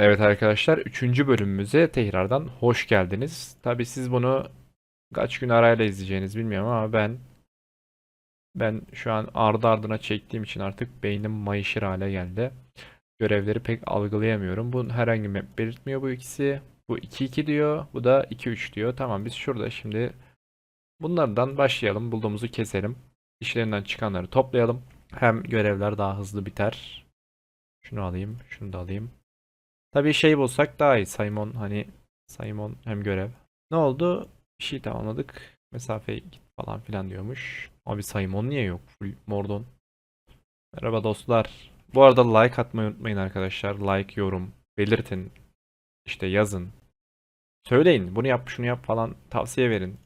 Evet arkadaşlar 3. bölümümüze tekrardan hoş geldiniz. Tabi siz bunu kaç gün arayla izleyeceğiniz bilmiyorum ama ben ben şu an ardı ardına çektiğim için artık beynim mayışır hale geldi. Görevleri pek algılayamıyorum. Bu herhangi bir belirtmiyor bu ikisi. Bu 2-2 diyor. Bu da 2-3 diyor. Tamam biz şurada şimdi bunlardan başlayalım. Bulduğumuzu keselim. İşlerinden çıkanları toplayalım. Hem görevler daha hızlı biter. Şunu alayım, şunu da alayım. Tabii şey bulsak daha iyi. Simon hani Simon hem görev. Ne oldu? Bir şey tamamladık. Mesafe git falan filan diyormuş. Abi Simon niye yok? Full Mordon. Merhaba dostlar. Bu arada like atmayı unutmayın arkadaşlar. Like, yorum, belirtin. İşte yazın. Söyleyin. Bunu yap, şunu yap falan tavsiye verin.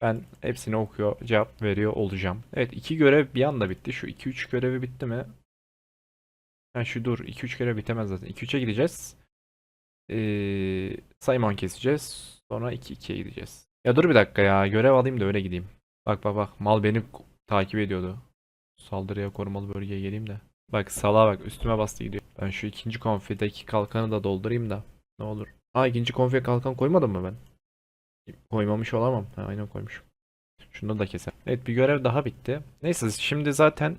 Ben hepsini okuyor, cevap veriyor olacağım. Evet iki görev bir anda bitti. Şu 2-3 görevi bitti mi? Ha şu dur 2-3 görev bitemez zaten. 2-3'e gideceğiz. Ee, Simon keseceğiz. Sonra 2-2'ye gideceğiz. Ya dur bir dakika ya. Görev alayım da öyle gideyim. Bak bak bak. Mal beni takip ediyordu. Saldırıya korumalı bölgeye geleyim de. Bak sala bak üstüme bastı gidiyor. Ben şu ikinci konfideki kalkanı da doldurayım da. Ne olur. Aa ikinci konfiye kalkan koymadım mı ben? Koymamış olamam. Ha, aynen koymuşum. Şunu da keselim. Evet bir görev daha bitti. Neyse şimdi zaten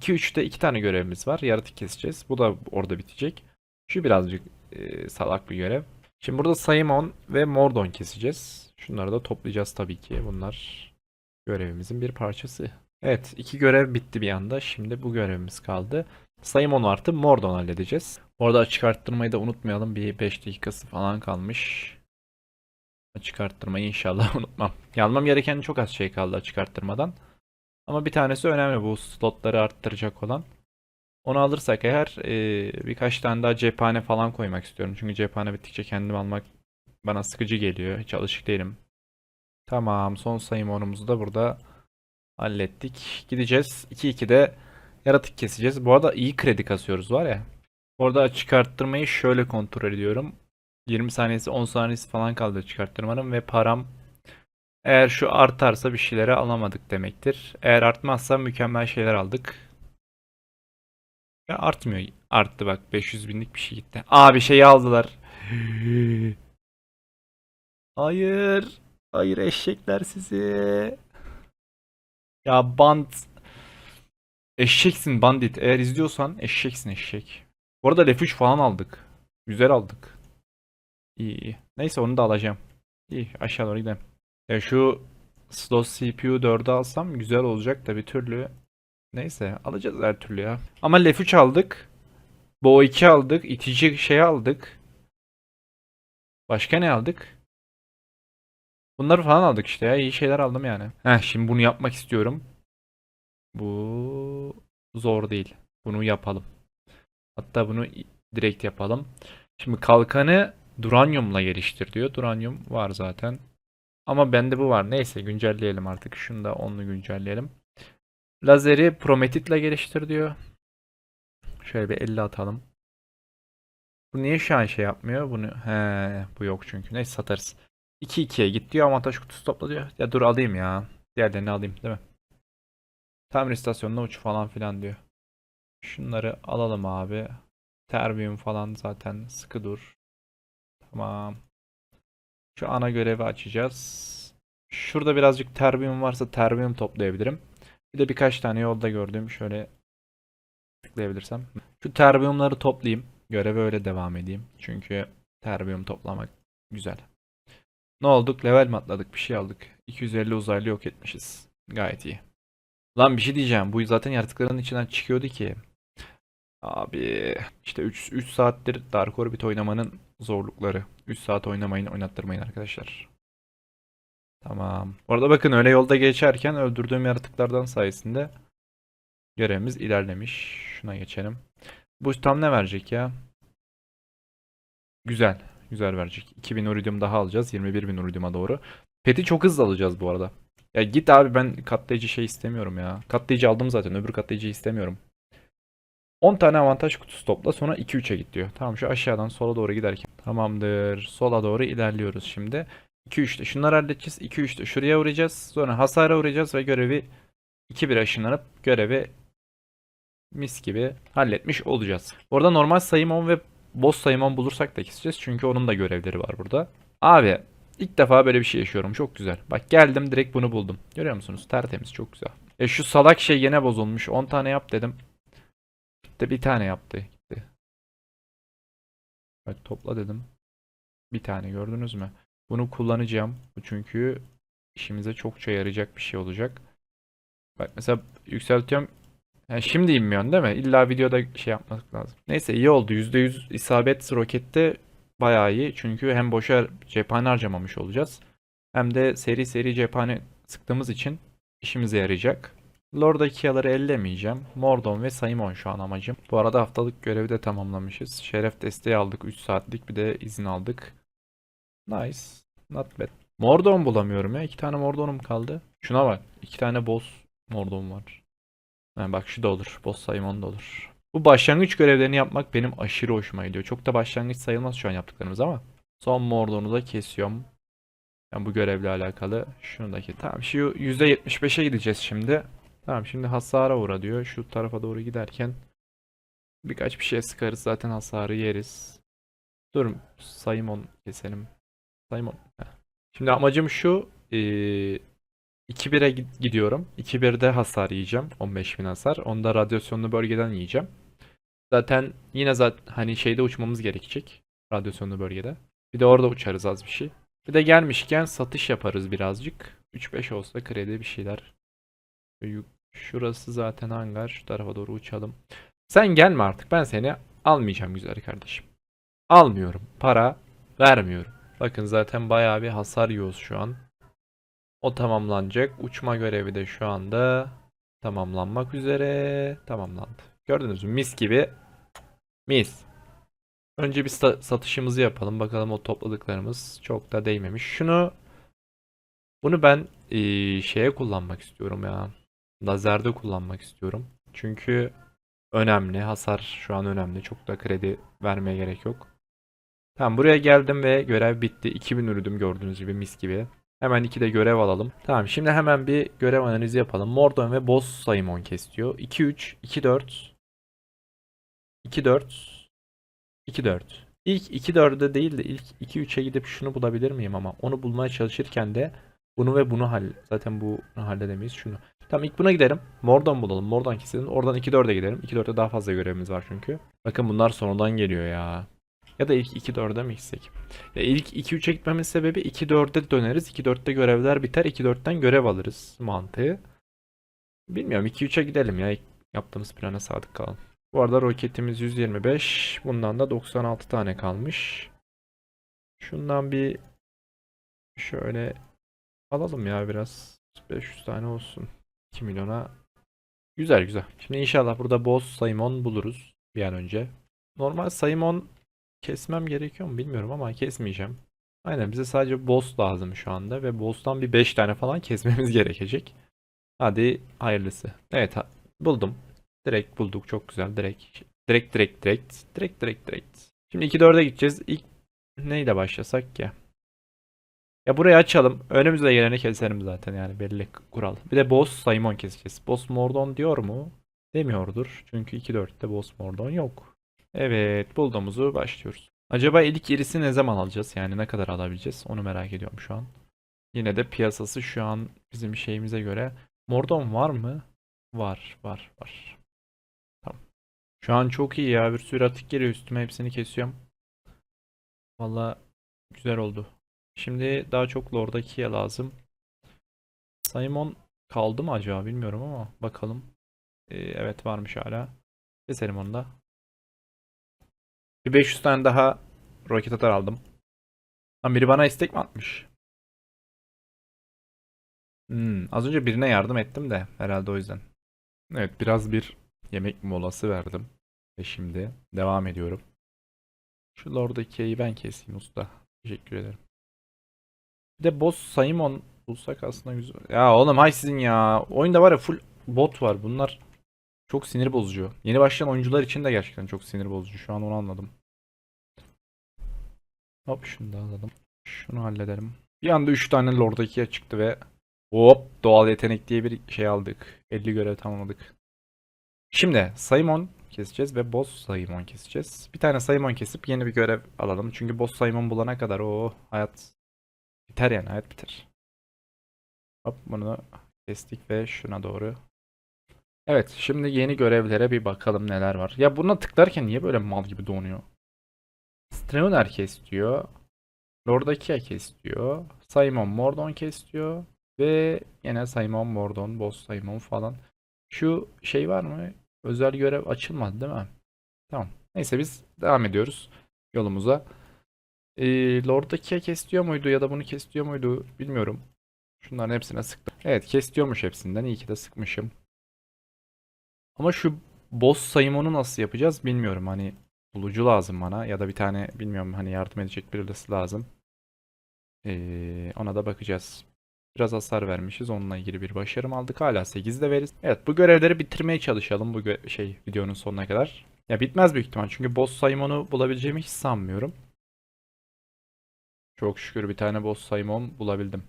2-3'te 2 tane görevimiz var. Yaratık keseceğiz. Bu da orada bitecek. Şu birazcık e, salak bir görev. Şimdi burada Simon ve Mordon keseceğiz. Şunları da toplayacağız tabii ki. Bunlar görevimizin bir parçası. Evet iki görev bitti bir anda. Şimdi bu görevimiz kaldı. Simon artı Mordon halledeceğiz. Orada açık arttırmayı da unutmayalım. Bir 5 dakikası falan kalmış. Açık arttırmayı inşallah unutmam. Yazmam gereken çok az şey kaldı açık arttırmadan. Ama bir tanesi önemli bu slotları arttıracak olan. Onu alırsak eğer e, birkaç tane daha cephane falan koymak istiyorum. Çünkü cephane bittikçe kendim almak bana sıkıcı geliyor. Hiç alışık değilim. Tamam son sayım onumuzu da burada hallettik. Gideceğiz. 2-2'de yaratık keseceğiz. Bu arada iyi kredi kasıyoruz var ya. Orada çıkarttırmayı şöyle kontrol ediyorum. 20 saniyesi 10 saniyesi falan kaldı çıkarttırmanın ve param eğer şu artarsa bir şeyleri alamadık demektir. Eğer artmazsa mükemmel şeyler aldık. Ya artmıyor. Arttı bak 500 binlik bir şey gitti. Aa bir şeyi aldılar. Hayır. Hayır eşekler sizi. Ya band. Eşeksin bandit. Eğer izliyorsan eşeksin eşek. Bu arada Lef 3 falan aldık. Güzel aldık. İyi iyi. Neyse onu da alacağım. İyi aşağı doğru gidelim. Ya şu slot CPU 4'ü alsam güzel olacak da bir türlü. Neyse alacağız her türlü ya. Ama Lef 3 aldık. Bo 2 aldık. itici şey aldık. Başka ne aldık? Bunları falan aldık işte ya. İyi şeyler aldım yani. Heh şimdi bunu yapmak istiyorum. Bu zor değil. Bunu yapalım. Hatta bunu direkt yapalım. Şimdi kalkanı Duranyum'la geliştir diyor. Duranyum var zaten. Ama bende bu var. Neyse güncelleyelim artık. Şunu da onlu güncelleyelim. Lazeri Prometit'le geliştir diyor. Şöyle bir 50 atalım. Bu niye şu an şey yapmıyor? Bunu he bu yok çünkü. Neyse satarız. 2-2'ye git diyor. Avantaj kutusu topla diyor. Ya dur alayım ya. Diğerlerini alayım değil mi? Tamir istasyonuna uç falan filan diyor. Şunları alalım abi. Terbium falan zaten sıkı dur. Tamam. Şu ana görevi açacağız. Şurada birazcık terbium varsa terbium toplayabilirim. Bir de birkaç tane yolda gördüğüm şöyle tıklayabilirsem. Şu terbiumları toplayayım. Göreve öyle devam edeyim. Çünkü terbium toplamak güzel. Ne olduk? Level mi atladık? Bir şey aldık. 250 uzaylı yok etmişiz. Gayet iyi. Lan bir şey diyeceğim. Bu zaten yaratıkların içinden çıkıyordu ki. Abi işte 3 3 saattir Dark Orbit oynamanın zorlukları. 3 saat oynamayın, oynattırmayın arkadaşlar. Tamam. Orada bakın öyle yolda geçerken öldürdüğüm yaratıklardan sayesinde görevimiz ilerlemiş. Şuna geçelim. Bu tam ne verecek ya? Güzel. Güzel verecek. 2000 iridium daha alacağız. 21.000 iridium'a doğru. Pet'i çok hızlı alacağız bu arada. Ya git abi ben katlayıcı şey istemiyorum ya. Katlayıcı aldım zaten. Öbür katlayıcıyı istemiyorum. 10 tane avantaj kutusu topla sonra 2-3'e git diyor. Tamam şu aşağıdan sola doğru giderken. Tamamdır. Sola doğru ilerliyoruz şimdi. 2-3'te şunları halledeceğiz. 2-3'te şuraya uğrayacağız. Sonra hasara uğrayacağız ve görevi 2-1 ışınlanıp görevi mis gibi halletmiş olacağız. Bu arada normal Simon ve boss Saymon bulursak da keseceğiz. Çünkü onun da görevleri var burada. Abi ilk defa böyle bir şey yaşıyorum. Çok güzel. Bak geldim direkt bunu buldum. Görüyor musunuz? Tertemiz çok güzel. E şu salak şey yine bozulmuş. 10 tane yap dedim. Gitti bir tane yaptı. Gitti. Bak topla dedim. Bir tane gördünüz mü? Bunu kullanacağım. Bu çünkü işimize çokça yarayacak bir şey olacak. Bak mesela yükseltiyorum. Yani şimdi inmiyorsun değil mi? İlla videoda şey yapmak lazım. Neyse iyi oldu. %100 isabet rokette bayağı iyi. Çünkü hem boşa cephane harcamamış olacağız. Hem de seri seri cephane sıktığımız için işimize yarayacak. Lord'dakiyaları ellemeyeceğim. Mordon ve Saimon şu an amacım. Bu arada haftalık görevi de tamamlamışız. Şeref desteği aldık 3 saatlik bir de izin aldık. Nice. Not bad. Mordon bulamıyorum ya. 2 tane Mordon'um kaldı. Şuna bak. 2 tane boss Mordon var. Ha, bak şu da olur. Boss Saimon da olur. Bu başlangıç görevlerini yapmak benim aşırı hoşuma gidiyor. Çok da başlangıç sayılmaz şu an yaptıklarımız ama. Son Mordon'u da kesiyorum. Yani bu görevle alakalı. Şunu da kes. Tamam şu %75'e gideceğiz şimdi. Tamam şimdi hasara uğra diyor. Şu tarafa doğru giderken birkaç bir şey sıkarız. Zaten hasarı yeriz. Dur Saimon keselim. Saimon. Heh. Şimdi amacım şu. Ee, 2-1'e gid- gidiyorum. 2-1'de hasar yiyeceğim. 15.000 hasar. Onu da radyasyonlu bölgeden yiyeceğim. Zaten yine zaten hani şeyde uçmamız gerekecek. Radyasyonlu bölgede. Bir de orada uçarız az bir şey. Bir de gelmişken satış yaparız birazcık. 3-5 olsa kredi bir şeyler. Şurası zaten hangar. Şu tarafa doğru uçalım. Sen gelme artık. Ben seni almayacağım güzel kardeşim. Almıyorum. Para vermiyorum. Bakın zaten bayağı bir hasar yiyoruz şu an. O tamamlanacak. Uçma görevi de şu anda tamamlanmak üzere. Tamamlandı. Gördünüz mü? Mis gibi. Mis. Önce bir sa- satışımızı yapalım. Bakalım o topladıklarımız çok da değmemiş. Şunu bunu ben eee, şeye kullanmak istiyorum ya. Lazerde kullanmak istiyorum. Çünkü önemli. Hasar şu an önemli. Çok da kredi vermeye gerek yok. Tamam buraya geldim ve görev bitti. 2000 ürdüm gördüğünüz gibi mis gibi. Hemen iki de görev alalım. Tamam şimdi hemen bir görev analizi yapalım. Mordon ve Boss Saimon kesiyor. 2-3, 2-4, 2-4, 2-4. İlk 2-4'e değil de ilk 2-3'e gidip şunu bulabilir miyim ama onu bulmaya çalışırken de bunu ve bunu hall zaten bunu halledemeyiz şunu. Tamam ilk buna gidelim. Mordon bulalım. Mordon keselim. Oradan 2-4'e gidelim. 2-4'te daha fazla görevimiz var çünkü. Bakın bunlar sonradan geliyor ya. Ya da ilk 2-4'e mi gitsek? Ya ilk 2-3'e gitmemin sebebi 2-4'e döneriz. 2-4'te görevler biter. 2-4'ten görev alırız mantığı. Bilmiyorum 2-3'e gidelim ya. Yaptığımız plana sadık kalalım. Bu arada roketimiz 125. Bundan da 96 tane kalmış. Şundan bir şöyle alalım ya biraz. 500 tane olsun. 2 milyona. Güzel güzel. Şimdi inşallah burada boss Saimon buluruz bir an önce. Normal Saimon kesmem gerekiyor mu bilmiyorum ama kesmeyeceğim. Aynen bize sadece boss lazım şu anda ve boss'tan bir 5 tane falan kesmemiz gerekecek. Hadi hayırlısı. Evet buldum. Direkt bulduk çok güzel. Direkt direkt direkt direkt direkt direkt direkt. Şimdi 2-4'e gideceğiz. İlk neyle başlasak ya? Ya burayı açalım. Önümüze geleni keserim zaten yani belli kural. Bir de boss Simon keseceğiz. Boss Mordon diyor mu? Demiyordur. Çünkü 2-4'te boss Mordon yok. Evet bulduğumuzu başlıyoruz. Acaba ilk irisi ne zaman alacağız? Yani ne kadar alabileceğiz? Onu merak ediyorum şu an. Yine de piyasası şu an bizim şeyimize göre. Mordon var mı? Var var var. Tamam. Şu an çok iyi ya. Bir sürü atık geliyor üstüme. Hepsini kesiyorum. Valla güzel oldu. Şimdi daha çok Lord'dakiye lazım. Simon kaldı mı acaba bilmiyorum ama bakalım. Ee, evet varmış hala. Keselim onu da. Bir 500 tane daha roket atar aldım. Lan biri bana istek mi atmış? Hmm, az önce birine yardım ettim de herhalde o yüzden. Evet biraz bir yemek molası verdim. Ve şimdi devam ediyorum. Şu Lord'dakiyi ben keseyim usta. Teşekkür ederim. Bir de boss Simon bulsak aslında güzel. Ya oğlum hay sizin ya. Oyunda var ya full bot var. Bunlar çok sinir bozucu. Yeni başlayan oyuncular için de gerçekten çok sinir bozucu. Şu an onu anladım. Hop şunu da alalım. Şunu halledelim. Bir anda 3 tane Lord 2'ye çıktı ve hop doğal yetenek diye bir şey aldık. 50 görev tamamladık. Şimdi Simon keseceğiz ve boss Saymon keseceğiz. Bir tane Saymon kesip yeni bir görev alalım. Çünkü boss Saymon bulana kadar o hayat biter yani hayat biter. Hop bunu kestik ve şuna doğru. Evet şimdi yeni görevlere bir bakalım neler var. Ya buna tıklarken niye böyle mal gibi donuyor? Streuner kes diyor. Lordakia kes diyor. Simon Mordon kes diyor. Ve yine Simon Mordon, Boss Simon falan. Şu şey var mı? Özel görev açılmadı değil mi? Tamam. Neyse biz devam ediyoruz yolumuza. Lord'daki kes diyor muydu ya da bunu kes diyor muydu bilmiyorum. Şunların hepsine sıktım. Evet kes diyormuş hepsinden. İyi ki de sıkmışım. Ama şu boss sayımını nasıl yapacağız bilmiyorum. Hani bulucu lazım bana ya da bir tane bilmiyorum hani yardım edecek birisi lazım. Ee, ona da bakacağız. Biraz hasar vermişiz. Onunla ilgili bir başarım aldık. Hala 8 de veririz. Evet bu görevleri bitirmeye çalışalım bu şey videonun sonuna kadar. Ya bitmez büyük ihtimal. Çünkü boss Simon'u bulabileceğimi hiç sanmıyorum. Çok şükür bir tane boss Simon bulabildim.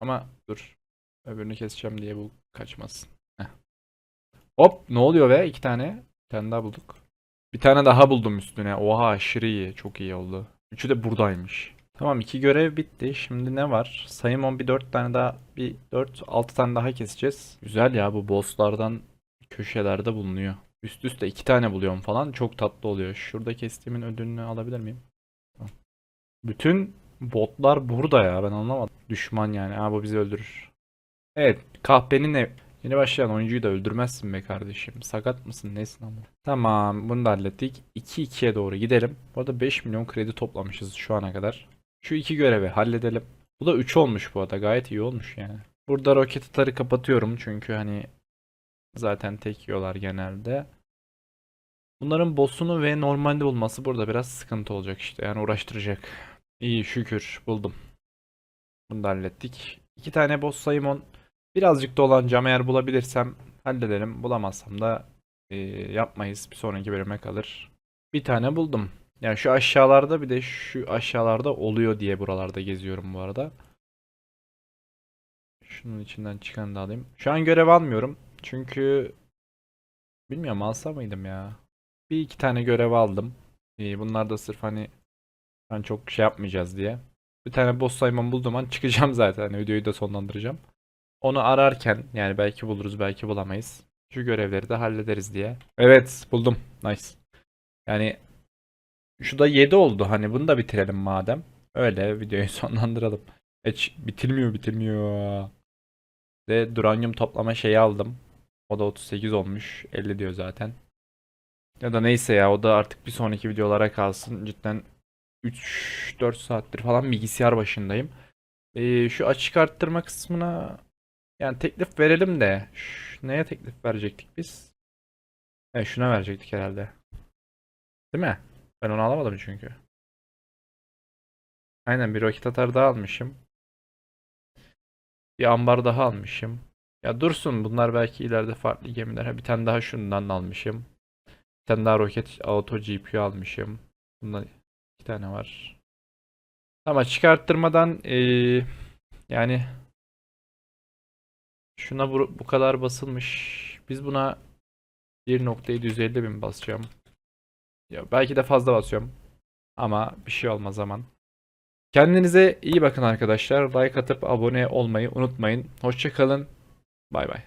Ama dur. Öbürünü keseceğim diye bu kaçmasın. Heh. Hop ne oluyor be? İki tane. Bir tane daha bulduk. Bir tane daha buldum üstüne. Oha aşırı iyi. Çok iyi oldu. Üçü de buradaymış. Tamam iki görev bitti. Şimdi ne var? Simon bir dört tane daha bir dört altı tane daha keseceğiz. Güzel ya bu bosslardan köşelerde bulunuyor. Üst üste iki tane buluyorum falan. Çok tatlı oluyor. Şurada kestiğimin ödülünü alabilir miyim? Bütün botlar burada ya. Ben anlamadım. Düşman yani. Ha bu bizi öldürür. Evet. Kahpenin ev. Yeni başlayan oyuncuyu da öldürmezsin be kardeşim. Sakat mısın? Nesin ama? Tamam. Bunu da hallettik. 2-2'ye doğru gidelim. Bu arada 5 milyon kredi toplamışız şu ana kadar. Şu iki görevi halledelim. Bu da 3 olmuş bu arada. Gayet iyi olmuş yani. Burada roket atarı kapatıyorum. Çünkü hani zaten tek yiyorlar genelde. Bunların boss'unu ve normalde bulması burada biraz sıkıntı olacak işte. Yani uğraştıracak. İyi şükür buldum. Bunu da hallettik. İki tane boss Simon. Birazcık dolanacağım. Eğer bulabilirsem halledelim. Bulamazsam da e, yapmayız. Bir sonraki bölüme kalır. Bir tane buldum. Yani şu aşağılarda bir de şu aşağılarda oluyor diye buralarda geziyorum bu arada. Şunun içinden çıkan da alayım. Şu an görev almıyorum. Çünkü bilmiyorum alsa mıydım ya. Bir iki tane görev aldım. Bunlar da sırf hani ben çok şey yapmayacağız diye. Bir tane boss sayman bulduğum an çıkacağım zaten. Hani videoyu da sonlandıracağım. Onu ararken yani belki buluruz belki bulamayız. Şu görevleri de hallederiz diye. Evet buldum. Nice. Yani şu da 7 oldu. Hani bunu da bitirelim madem. Öyle videoyu sonlandıralım. Hiç bitirmiyor bitirmiyor. Ve duranyum toplama şeyi aldım. O da 38 olmuş. 50 diyor zaten. Ya da neyse ya o da artık bir sonraki videolara kalsın. Cidden 3-4 saattir falan bilgisayar başındayım. Ee, şu açık arttırma kısmına yani teklif verelim de neye teklif verecektik biz? E, şuna verecektik herhalde. Değil mi? Ben onu alamadım çünkü. Aynen bir roket atar daha almışım. Bir ambar daha almışım. Ya dursun bunlar belki ileride farklı gemiler. Ha, bir tane daha şundan almışım. Bir tane daha roket auto GPU almışım. Bundan iki tane var. Ama çıkarttırmadan eee, yani şuna bu, bu kadar basılmış. Biz buna 1.750 bin basacağım. Ya belki de fazla basıyorum. Ama bir şey olmaz zaman. Kendinize iyi bakın arkadaşlar. Like atıp abone olmayı unutmayın. Hoşça kalın. Bay bay.